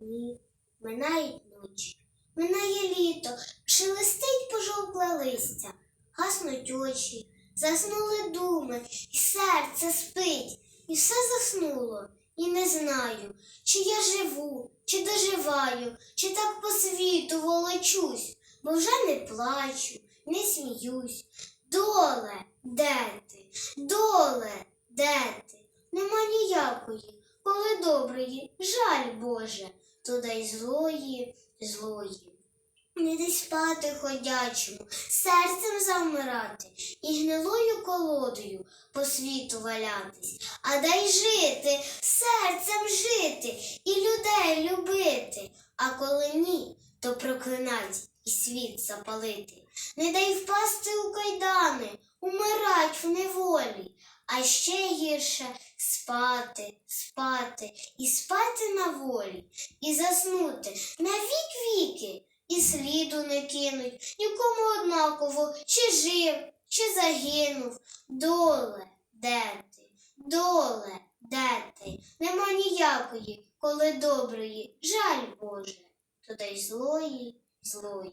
дні, минають ночі, минає літо, шелестить пожовкле листя, гаснуть очі, заснули думи, і серце спить, і все заснуло, і не знаю, чи я живу, чи доживаю, чи так по світу волочусь, бо вже не плачу, не сміюсь. Доле, де ти? Доле, де ти? Нема ніякої, коли доброї, жаль Боже, то дай злої, злої. Не дай спати ходячому, серцем завмирати і гнилою колодою по світу валятись, а дай жити, серцем жити і людей любити. А коли ні, то проклинать і світ запалити. Не дай впасти у кайдани, умирать в неволі, а ще гірше спати, спати і спати на волі, і заснути на вік-віки, і сліду не кинуть, нікому однаково, чи жив, чи загинув. Доле, де ти? Доле, де ти? Нема ніякої, коли доброї, жаль Боже, то дай злої, злої.